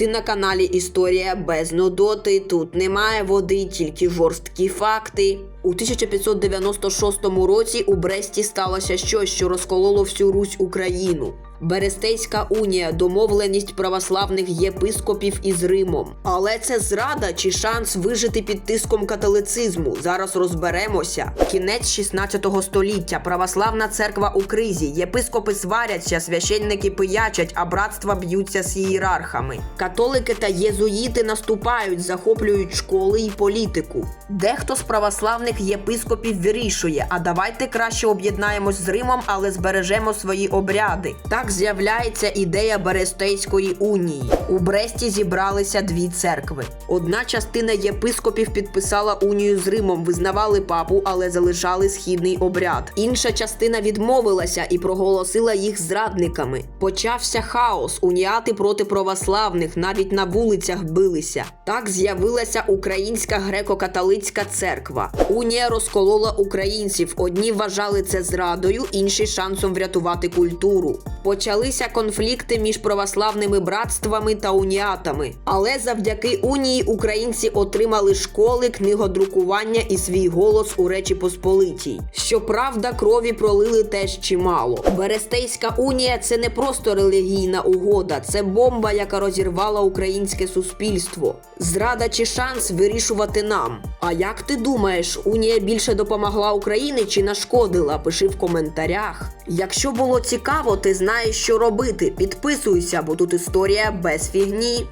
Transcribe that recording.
Ти на каналі Історія без нудоти. Тут немає води, тільки жорсткі факти. У 1596 році у Бресті сталося щось, що розкололо всю Русь Україну. Берестейська унія домовленість православних єпископів із Римом. Але це зрада чи шанс вижити під тиском католицизму. Зараз розберемося. Кінець 16 століття. Православна церква у кризі. Єпископи сваряться, священники пиячать, а братства б'ються з ієрархами. Католики та єзуїти наступають, захоплюють школи і політику. Дехто з православних єпископів вирішує, а давайте краще об'єднаємось з Римом, але збережемо свої обряди. Так з'являється ідея Берестейської унії. У Бресті зібралися дві церкви. Одна частина єпископів підписала унію з Римом, визнавали папу, але залишали східний обряд. Інша частина відмовилася і проголосила їх зрадниками. Почався хаос. Уніати проти православних навіть на вулицях билися. Так з'явилася Українська греко-католицька церква. Унія розколола українців. Одні вважали це зрадою, інші шансом врятувати культуру. Почалися конфлікти між православними братствами та уніатами. Але завдяки унії українці отримали школи, книгодрукування і свій голос у Речі Посполитій. Щоправда, крові пролили теж чимало. Берестейська унія це не просто релігійна угода, це бомба, яка розірвала українське суспільство. Зрада чи шанс вирішувати нам. А як ти думаєш, унія більше допомогла Україні чи нашкодила? Пиши в коментарях. Якщо було цікаво, ти знаєш, що робити. Підписуйся, бо тут історія без фігні.